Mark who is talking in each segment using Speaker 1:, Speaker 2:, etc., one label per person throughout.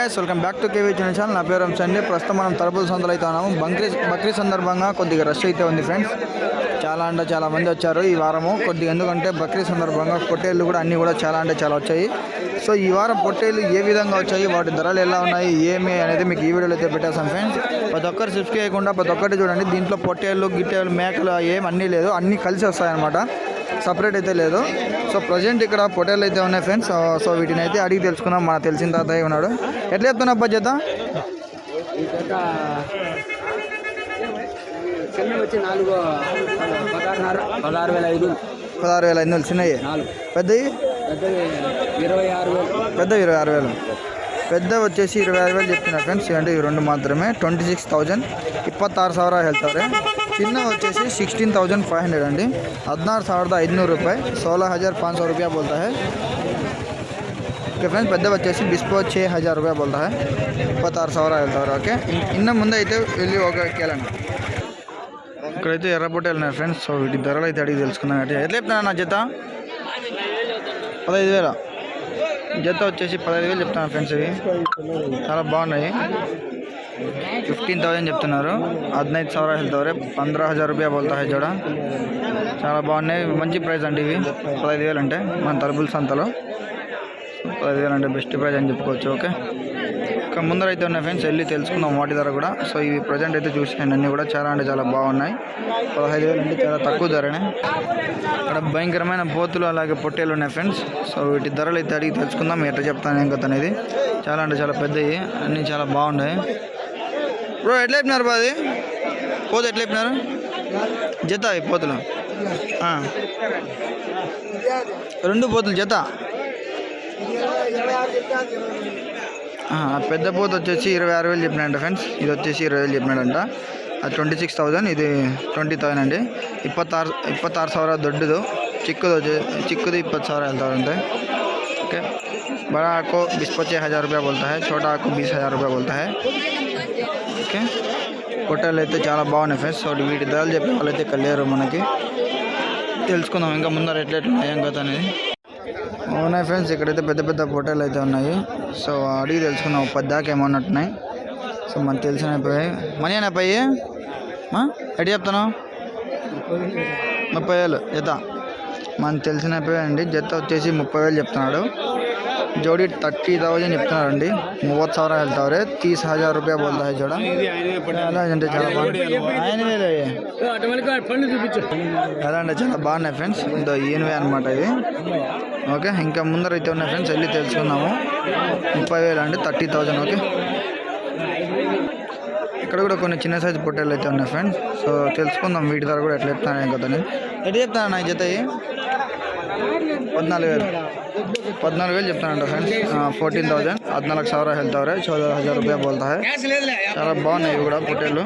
Speaker 1: Guys welcome back to K V channel channel నా పేరు అంశండి ప్రస్తుతం మనం తరపుల సందులో అయితే ఉన్నాము. బంక్రీ బక్రీ సందర్భంగా కొద్దిగా రష్ అయితే ఉంది ఫ్రెండ్స్ చాలా అంటే చాలా మంది వచ్చారు ఈ వారము. కొద్దిగా ఎందుకంటే బక్రీ సందర్భంగా పొట్టేళ్ళు కూడా అన్నీ కూడా చాలా అంటే చాలా వచ్చాయి. సో ఈ వారం పొట్టేళ్ళు ఏ విధంగా వచ్చాయి వాటి ధరలు ఎలా ఉన్నాయి ఏమి అనేది మీకు ఈ వీడియోలో అయితే పెట్టేస్తాం ఫ్రెండ్స్ ప్రతి ఒక్కరు సబ్స్క్రైబ్ చేయకుండా ప్రతి ఒక్కటి చూడండి. దీంట్లో పొట్టేళ్ళు గిట్టేళ్ళు మేకలు ఏం అన్నీ లేదు. అన్నీ కలిసి వస్తాయన్నమాట. సపరేట్ అయితే లేదు సో ప్రజెంట్ ఇక్కడ పొటేలు అయితే ఉన్నాయి ఫ్రెండ్స్ సో వీటిని అయితే అడిగి తెలుసుకుందాం మనకు తెలిసిన తాతయ్య ఉన్నాడు ఎట్లా చెప్తున్నా బడ్జెట్
Speaker 2: ఈ జత చిన్న వచ్చి నాలుగు పదహారున్నర పదహారు వేల ఐదు
Speaker 1: పదహారు వేల ఐదు వందలు చిన్నవి
Speaker 2: నాలుగు
Speaker 1: పెద్దవి
Speaker 2: పెద్దవి ఇరవై ఆరు వేలు
Speaker 1: పెద్ద ఇరవై ఆరు వేలు పెద్ద వచ్చేసి ఇరవై ఆరు వేలు చెప్తున్నారు ఫ్రెండ్స్ అంటే ఇవి రెండు మాత్రమే ట్వంటీ సిక్స్ థౌజండ్ ಇಪ್ಪತ್ತಾರು ಸಾವಿರ ಹೇಳ್ತಾವ್ರೆ ಚಿನ್ನ వచ్చేసి సిక్స్టీన్ ತೌಸಂड ఫైవ్ హండ్రెడ్ అండి. హద్నారు ಸಾವಿರದ ಐದುನೂರು ರೂಪಾಯಿ ಸೋಲಹ ಹಜಾರ್ ಪಾँच सौ रुपया बोलता है ఓకే ఫ్రెండ్స్ పెద్ద వచ్చేసి బిస్పో చే హజార్ రూపాయ బోల్తా ఇప్పత్తారు సవర వెళ్తారు ఓకే? ఇన్న ముందే అయితే వెళ్ళి ఓకే కేలండి ఇక్కడైతే ఎర్రపూట వెళ్ళినారు ఫ్రెండ్స్ సో వీటి ధరలు అయితే అడిగి తెలుసుకుందాం అంటే. ఎట్లా చెప్తాను నా జత? పదహైదు వేల? జత వచ్చేసి పదహైదు వేలు చెప్తాను ఫ్రెండ్స్ ఇవి. చాలా బాగున్నాయి. ఫిఫ్టీన్ థౌసండ్ చెప్తున్నారు ಹದಿನೈದು ಸಾವಿರ ಹೇಳ್ತವ್ರೆ పంద్రా హజార్ రూపాయ బోల్తా హై జోడ చాలా బాగున్నాయి మంచి ప్రైస్ అండి ఇవి పదహైదు వేలు అంటే మన తరబుల్ సంతలో పదహైదు వేలు అంటే బెస్ట్ ప్రైస్ అని చెప్పుకోవచ్చు ఓకే ఇంకా ముందర అయితే ఉన్నాయి ఫ్రెండ్స్ వెళ్ళి తెలుసుకుందాం వాటి ధర కూడా సో ఇవి ప్రజెంట్ అయితే చూసాను అన్నీ కూడా చాలా అంటే చాలా బాగున్నాయి పదహైదు వేలు అంటే చాలా తక్కువ ధరనే ఇక్కడ భయంకరమైన పోతులు అలాగే పొట్టేలు ఉన్నాయి ఫ్రెండ్స్ సో వీటి ధరలు అయితే అడిగి తెలుసుకుందాం ఎట్లా చెప్తాను ఏం కథ అనేది చాలా అంటే చాలా పెద్దవి అన్నీ చాలా బాగున్నాయి బ్రో ఎట్లా చెప్పినారు బా అది పోతు ఎట్లా చెప్పినారు జత అవి పోతులు ఆ. రెండు పోతులు జత ఆ, ఆ పెద్ద పోతు వచ్చేసి ఇరవై ఆరు వేలు చెప్పినాడంట ఫ్రెండ్స్ ఇది వచ్చేసి ఇరవై వేలు చెప్పినాడంట అది ట్వంటీ సిక్స్ థౌజండ్ ఇది ట్వంటీ థౌజండ్ అండి ಇಪ್ಪತ್ತಾರು ಇಪ್ಪತ್ತಾರು ಸಾವಿರ ದೊಡ್ಡದು ಚಿಕ್ಕದು వచ్చే- ಚಿಕ್ಕದು ಇಪ್ಪತ್ತು ಸಾವಿರ ಹೇಳ್ತಾರಂತೆ ओके बड़ा आपको बीस पच्चीस हज़ार रुपया बोलता है छोटा आपको बीस हज़ार रुपया बोलता है ఓకే. హోటల్ అయితే చాలా బాగున్నాయి ఫ్రెండ్స్. సో వీటి ధరలు చెప్పే వాళ్ళైతే ఇక్కడ లేరు మనకి. తెలుసుకుందాం ఇంకా ముందర ఎట్లా ఉన్నాయి ఏం కథ అనేది. ఉన్నాయి ఫ్రెండ్స్ ఇక్కడైతే పెద్ద పెద్ద హోటల్ అయితే ఉన్నాయి. సో అడిగి తెలుసుకుందాం. పద్దాకా ఏమన్నట్టున్నాయి సో మనకు తెలిసిన అయిపోయాయి మనీ అని అయిపోయి ఎటు చెప్తాను ముప్పై వేలు. జత మనకు తెలిసిన అయిపోయాయండి జత వచ్చేసి ముప్పై వేలు చెప్తున్నాడు. జోడి థర్టీ థౌసండ్ చెప్తున్నారండి. మూవత్ ಸಾವಿರ ಹೇಳ್ತಾವ್ರೆ ತೀಸ್ ಹಜಾರ್ ರೂಪಾಯಿ ಬೋಲ್ತಾ है जोड़ा ఎలా అంటే చాలా బాగుంది. అదే అండి చాలా బాగున్నాయి ఫ్రెండ్స్. ఇంత ఈయనవే అనమాట ఇవి ఓకే ఇంకా ముందర అయితే ఉన్నాయి ఫ్రెండ్స్. వెళ్ళి తెలుసుకున్నాము ముప్పై వేలు అండి థర్టీ థౌసండ్ ఓకే. ఇక్కడ కూడా కొన్ని చిన్న సైజు పొట్టేలు అయితే ఉన్నాయి ఫ్రెండ్స్. సో తెలుసుకుందాం వీటి ధర కూడా ఎట్లా చెప్తాను కదా నేను ఎట్లా చెప్తాను నా జత పద్నాలుగు వేలు. పద్నాలుగు వేలు చెప్తానండి ఫ్రెండ్స్ ఫోర్టీన్ థౌజండ్ పద్నాలుగు సవర వెళ్తావరే చౌద హజార్ రూపాయ బోల్తాయి చాలా బాగున్నాయి ఇవి కూడా పొట్టేళ్ళు.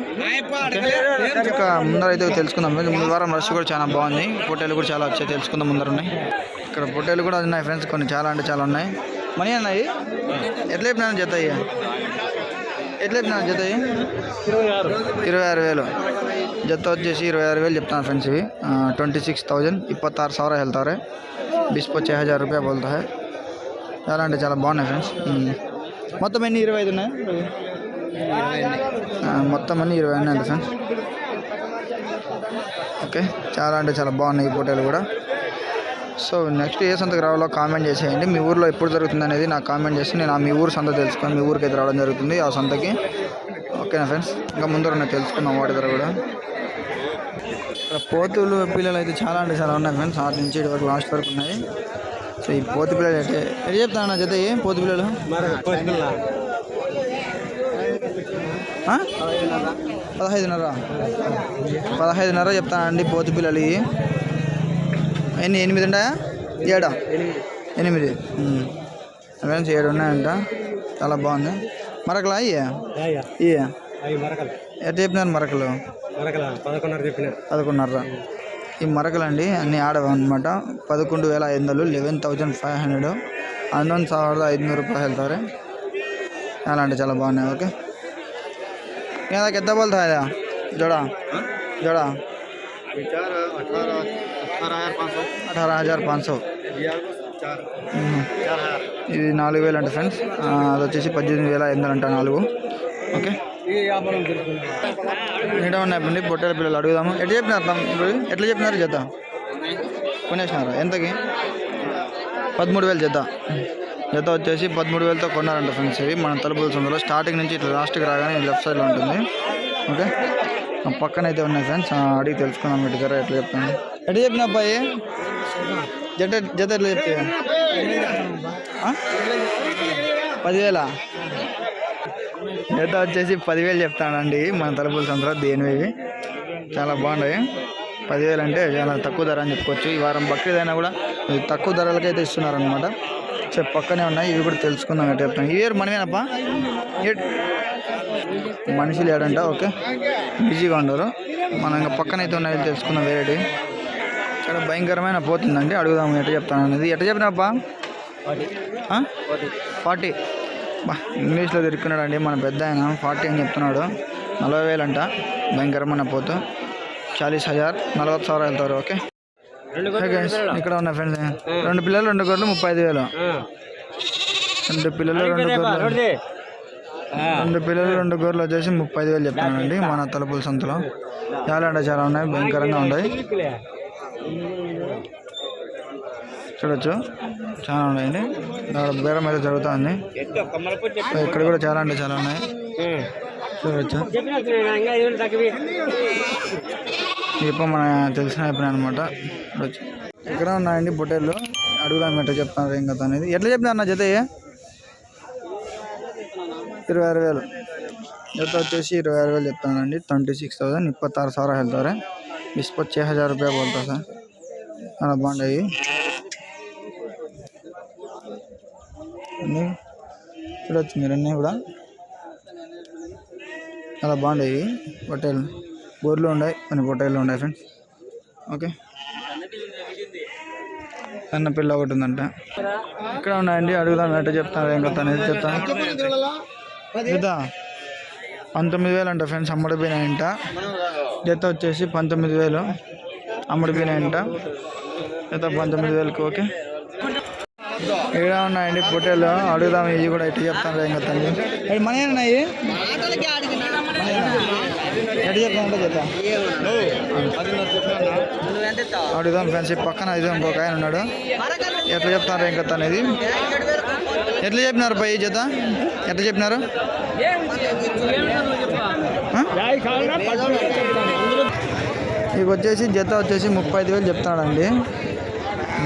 Speaker 1: ఇక ముందర అయితే తెలుసుకుందాం. ముందు వారం రష్ కూడా చాలా బాగుంది. పొట్టేలు కూడా చాలా వచ్చాయి. తెలుసుకుందాం ముందర ఉన్నాయి. ఇక్కడ పొట్టేలు కూడా ఉన్నాయి ఫ్రెండ్స్ కొన్ని చాలా అంటే చాలా ఉన్నాయి. మనీ అన్నాయి ఎట్ల చెప్పినా జత అయ్యా ఎట్లా చెప్పినాను జత ఇరవై ఆరు వేలు. జత వచ్చేసి ఇరవై ఆరు వేలు చెప్తాను ఫ్రెండ్స్ ఇవి. ట్వంటీ సిక్స్ థౌజండ్ ఇప్పత్తారు సవరా వెళ్తారే. బిస్ చే హజార్ రూపాయ బోల్తా చాలా అంటే చాలా బాగున్నాయి ఫ్రెండ్స్. మొత్తం ఎన్ని ఇరవై ఐదు ఉన్నాయి? మొత్తం అన్ని ఇరవై ఉన్నాయి ఫ్రెండ్స్. ఓకే చాలా అంటే చాలా బాగున్నాయి ఈ ఫోటోలు కూడా. సో నెక్స్ట్ ఏ సంతకు రావాలో కామెంట్ చేసేయండి. మీ ఊర్లో ఎప్పుడు జరుగుతుంది అనేది నాకు కామెంట్ చేసి నేను మీ ఊరు సంత తెలుసుకొని మీ ఊరికి అయితే రావడం జరుగుతుంది ఆ సంతకి. ఓకేనా ఫ్రెండ్స్? ఇంకా ముందర తెలుసుకున్నాం వాటి ధర కూడా. ఇక్కడ పోతులు పిల్లలు అయితే చాలా అంటే చాలా ఉన్నాయి ఫ్రెండ్స్. ఆరు నుంచి ఇటు వరకు లాస్ట్ వరకు ఉన్నాయి. సో ఈ పోతు పిల్లలు అయితే ఎటు చెప్తాను నా జత ఏ పోతు పిల్లలు? పదహైదున్నర. పదహైదున్నర చెప్తానండి పోతు పిల్లలు ఎన్ని ఎనిమిది ఉన్నాయా ఏడా? ఎనిమిది. ఫ్రెండ్స్ ఏడు ఉన్నాయంట. చాలా బాగుంది. మరకలా ఇయ్యా ఇయ్యా ఎట్లా మరకలు.
Speaker 2: మరకల? పదకొండున్నర
Speaker 1: ఈ మరకలు అండి అన్ని ఆడవన్నమాట. పదకొండు వేల ఐదు వందలు లెవెన్ థౌజండ్ ఫైవ్ హండ్రెడ్ ఐదు ಸಾವಿರದ రూపాయలు వెళ్తారు అలా అంటే చాలా బాగున్నాయి ఓకే. ఇందాక ఎంత పోలుతాయా జోడా జోడా. అఠారా హజార్ పాంచ్ ఇది నాలుగు వేలు అంటే ఫ్రెండ్స్. అది వచ్చేసి పద్దెనిమిది వేల ఎనిమిది అంట నాలుగు. ఓకే.
Speaker 2: ఈ వ్యాపారం జరుగుతుంది?
Speaker 1: పొట్టేల పిల్లలు అడుగుదాము. ఎట్లా చెప్పినారు తమ్ముడు ఎట్లా చెప్పినారు జత? కొనేసినారా? ఎంతకి? పదమూడు వేలు జత. జత వచ్చేసి పదమూడు వేలతో కొన్నారంట ఫ్రెండ్స్ ఇవి. మన తలుపుల సందులో స్టార్టింగ్ నుంచి ఇట్లా లాస్ట్కి రాగానే లెఫ్ట్ సైడ్లో ఉంటుంది. ఓకే పక్కన అయితే ఉన్నాయి ఫ్రెండ్స్ అడిగి తెలుసుకుందాం వీటి దగ్గర ఎట్లా చెప్తాను. ఎట్లా చెప్పిన అబ్బాయి జత జత ఎట్లా చెప్తే పదివేలా? జత వచ్చేసి పదివేలు చెప్తానండి. మన తలుపుల సందులో దేనివి చాలా బాగున్నాయి పదివేలు అంటే చాలా తక్కువ ధర అని చెప్పుకోవచ్చు. ఈ వారం బక్రీద్ అయినా కూడా తక్కువ ధరలకైతే ఇస్తున్నారనమాట సో పక్కనే ఉన్నాయి. ఇవి కూడా తెలుసుకుందాం ఎట్లా చెప్తాను. ఇయర్ మనమేనప్పా మనుషులు ఏడంట ఓకే. బిజీగా ఉండరు. మనం ఇంకా పక్కనైతే ఉన్నాయి తెలుసుకుందాం వేరేటి ఇక్కడ భయంకరమైన పోతుందండి. అడుగుదాం ఎట్లా చెప్తాను అనేది ఎట్లా చెప్పినప్పా? ఫార్టీ. ఇంగ్లీష్లో దొరికినాడు అండి మన పెద్ద ఆయన ఫార్టీ అని చెప్తున్నాడు. నలభై వేలు అంట భయంకరమైన పోతు. చాలీస్ హజార్ నలభై సవర్ వెళ్తారు ఓకే? ఇక్కడ ఉన్న ఫ్రెండ్స్ రెండు పిల్లలు రెండు గొర్రెలు ముప్పై ఐదు వేలు. రెండు పిల్లలు రెండు గొర్రెలు రెండు పిల్లలు రెండు గొర్రెలు వచ్చేసి ముప్పై ఐదు వేలు చెప్తున్నానండి మన తలుపుల సంతలో. చాలా అంటే చాలా ఉన్నాయి భయంకరంగా ఉన్నాయి. చూడొచ్చు చాలా ఉన్నాయండి. ఇక్కడ బేరం అయితే జరుగుతుంది. ఇక్కడ కూడా చాలా అంటే చాలా ఉన్నాయి. చూడొచ్చు. ఇప్పుడు మన తెలిసిన అయిపోయినా అనమాట చూడొచ్చు. ఇక్కడ ఉన్నాయండి బొట్టెలు అడుగుదాం ఎట్లా చెప్తున్నారు ఏం కదా అనేది. ఎట్లా చెప్పిన అన్న జత ఇరవై ఆరు వేలు. జత వచ్చేసి ఇరవై ఆరు వేలు చెప్తానండి. ట్వంటీ సిక్స్ థౌసండ్ ఇప్పత్తారు సార్ ಹೇಳ್ತಾರೆ ಇಸ್ಪತ್ತು ಛೇ ಹಜಾರ್ రూపాయలు పోతుంది సార్. ಅಲ್ಲ ಬಾಂಡಾಗಿ అన్నీ చూడొచ్చు మీరు అన్నీ కూడా. చాలా బాగుండేవి పొట్టేలు. బోర్లు ఉన్నాయి. కొన్ని పొట్టేళ్ళు ఉన్నాయి ఫ్రెండ్స్. ఓకే. సన్న పిల్ల ఒకటి ఉందంట. ఇక్కడ ఉన్నాయండి. అడుగుదాం ఎట్ట చెప్తాను ఏం కథ అనేది చెప్తాను. చూద్దా? పంతొమ్మిది వేలు అంట ఫ్రెండ్స్ అమ్మడిపోయినాయంట. జత వచ్చేసి పంతొమ్మిది వేలు అమ్మడిపోయినాయంట. జత పంతొమ్మిది వేలకు ఓకే. ఇక్కడ ఉన్నాయండి పొట్టేలు అడుగుదాం ఇవి కూడా ఎట్లా చెప్తాను ఏం కథ అనేది అవి మన ఉన్నాయి జత అడుగుదాం ఫ్రెండ్స్ పక్కన ఇది ఇంకొక ఆయన ఉన్నాడు. ఎట్లా చెప్తారు ఏం కథ అనేది ఎట్లా చెప్పినారు పై జత? ఎట్లా చెప్పినారు? ఇవి వచ్చేసి జత వచ్చేసి ముప్పై ఐదు వేలు చెప్తాడండి.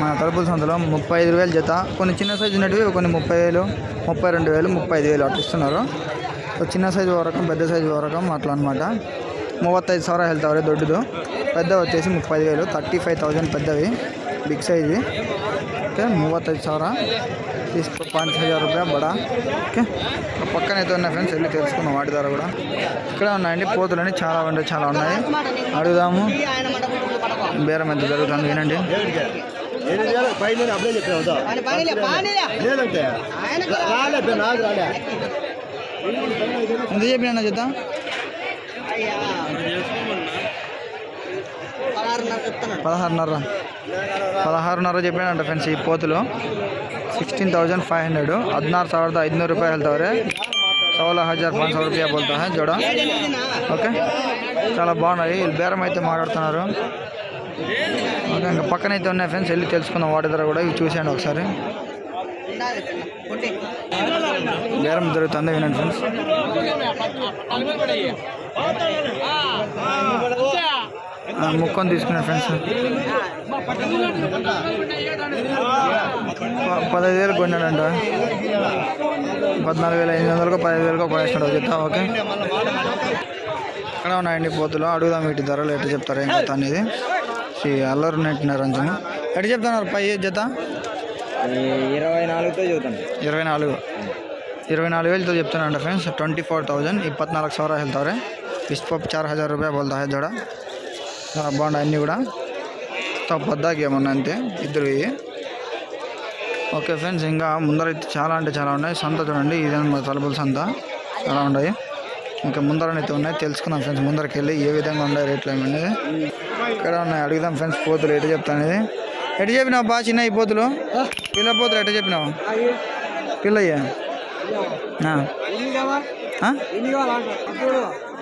Speaker 1: మన తలుపుల సంతలో ముప్పై ఐదు వేలు జత. కొన్ని చిన్న సైజు ఉన్నట్టు కొన్ని ముప్పై వేలు ముప్పై రెండు వేలు ముప్పై ఐదు వేలు అట్లా ఇస్తున్నారు. చిన్న సైజు వరకం పెద్ద సైజు వరకం అట్లా అనమాట మూవత్తైదు ಸಾವಿರ వెళ్తారు దొడ్డుదు. పెద్ద వచ్చేసి ముప్పై ఐదు వేలు థర్టీ ఫైవ్ థౌజండ్ పెద్దవి బిగ్ సైజు. ఓకే మూవత్తైదు ಸಾವಿರ తీసుకో పాంచ్ హజార్ రూపాయ బడా. ఓకే పక్కన అయితే ఉన్నాయి ఫ్రెండ్స్ వెళ్ళి తెలుసుకున్నాం వాటి ద్వారా కూడా. ఇక్కడ ఉన్నాయండి పోతులు పోతులని చాలా అంటే చాలా ఉన్నాయి. అడుగుదాము. బేరం ఎంత జరుగుతుంది ఏంటండి పైన అప్పుడే చెప్పాను కదా లేదంటే రాలేదు చెప్పిన చెప్తా? పదహారున్నర పదహారున్నర. చెప్పాడంట ఫ్రెండ్స్ ఈ పోతులు. Sixteen thousand five hundred. హద్నారు ఐదు ఐదునూరు రూపాయలు వెళ్తావరే. సోలో హజార్ పాంచ రూపాయ పోతా చూడ ఓకే. చాలా బాగున్నాయి. బేరం అయితే మాట్లాడుతున్నారు. ఇంకా పక్కన అయితే ఉన్నాయి ఫ్రెండ్స్ వెళ్ళి తెలుసుకుందాం వాటి ధర కూడా. ఇవి చూసాను ఒకసారి. బేరం జరుగుతుంది వినండి ఫ్రెండ్స్. ముక్కొని తీసుకున్నాను ఫ్రెండ్స్. పదహైదు వేలు కొన్నాడంట. పద్నాలుగు వేల ఎనిమిది వందలకు పదహైదు వేలకు కొనేస్తున్నాడు చెప్తా ఓకే. ఇక్కడ ఉన్నాయండి పోతులు? అడుగుదాం వీటి ధరలు ఎట్లా చెప్తారు ఏం అనేది. శ్రీ అల్లరు నెట్ నిరంజన్ ఎటు చెప్తున్నారు పై జత?
Speaker 2: ఇరవై నాలుగుతో చెబుతాను.
Speaker 1: ఇరవై నాలుగు. ఇరవై నాలుగు వేలతో చెప్తున్నాను friends. Twenty four thousand thousand ಇಪ್ಪತ್ನಾಲ್ಕು ಸಾವಿರ ಹೇಳ್ತಾವ್ರೆ ಇಸ್ಪಪ್ హజార్ రూపాయ ರೂಪಾಯಿ ಬೋಲ್ತಾ చాలా ಬಾಂಡ್ అన్నీ కూడా. తప్పద్దాకి ఏమన్నా అంతే. ఇద్దరు ఓకే ఫ్రెండ్స్ ఇంకా ముందరైతే చాలా అంటే చాలా ఉన్నాయి. సంత చూడండి. ఇదే తలుపుల సంత. చాలా ఉన్నాయి? ఇంకా ముందరనైతే ఉన్నాయి. తెలుసుకుందాం ఫ్రెండ్స్ ముందరకి వెళ్ళి ఏ విధంగా ఉన్నాయి రేట్లు ఏమనేది ఇక్కడ ఉన్నాయి అడుగుదాం ఫ్రెండ్స్ పోతులు ఎటు చెప్తానేది. ఎటు చెప్పినావు బాగా చిన్న ఈ పోతులు? పిల్ల పోతులు ఎటు చెప్పినావు? పిల్లయ్యా?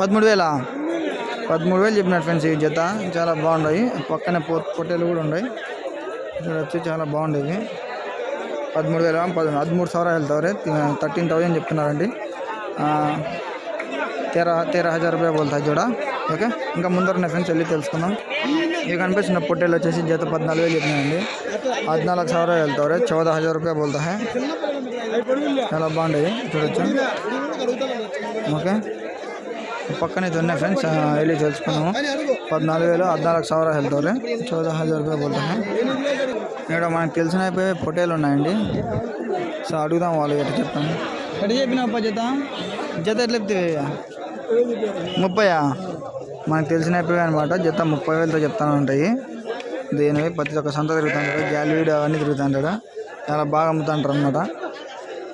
Speaker 1: పదమూడు వేలా పదమూడు వేలు చెప్పినారు ఫ్రెండ్స్ ఈ జత. చాలా బాగున్నాయి పక్కనే పో పొట్టేలు కూడా ఉన్నాయి. వచ్చి చాలా బాగుండేవి. పదమూడు వేల పద పదమూడు సవరా వెళ్తారు థర్టీన్ థౌజండ్ చెప్తున్నారండి. తెరా తెరా హజార్ రూపాయ బోల్తా జోడా ఓకే ఇంకా ముందర ఫ్రెండ్స్ వెళ్ళి తెలుసుకుందాం ఇవి కనిపిస్తున్న పొట్టేలు వచ్చేసి జత పద్నాలుగు వేలు చెప్పినాయండి పద్నాలుగు సవరా వెళ్తారు చౌదా హజార్ రూపాయ బోల్తా హై చాలా బాగుండేవి చూడొచ్చు ఓకే పక్కనే అయితే ఉన్నాయి ఫ్రెండ్స్ వెళ్ళి తెలుసుకున్నాము పద్నాలుగు వేలు హద్నాలుగు సవరా వెళ్తారు చౌదా హజార్ రూపాయ బోల్తా హై ఇక్కడ మనకు తెలిసిన అయిపోయి పొట్టేలు ఉన్నాయండి సో అడుగుదాం వాళ్ళు ఎట్లా చెప్తాను ఎట్లా చెప్పినావు జత జత ఎట్లా చెప్తే ముప్పయా? మనకు తెలిసినప్పుడు అనమాట జత ముప్పై వేలతో చెప్తానే ఉంటాయి. దేనివి? ప్రతి ఒక్క సంత తిరుగుతుంటాడు గ్యాలరీడ్ అవన్నీ తిరుగుతుంటాడు. చాలా బాగా అమ్ముతుంటారు అనమాట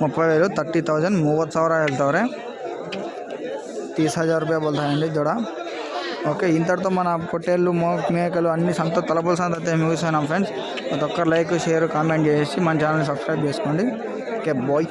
Speaker 1: ముప్పై వేలు థర్టీ థౌజండ్ మూవత్ సవరా ಹೇಳ್ತವ್ರೆ తీస్ హజార్ రూపాయ పోతాయండి జోడ. ఓకే ఇంతటితో మన పొట్టేళ్ళు మో మేకలు అన్ని సంత తలపుల సంత అయితే ముగిస్తున్నాం ఫ్రెండ్స్. ప్రతి ఒక్కరు లైక్ షేర్ కామెంట్ చేసి మన ఛానల్ని సబ్స్క్రైబ్ చేసుకోండి. Okay bye.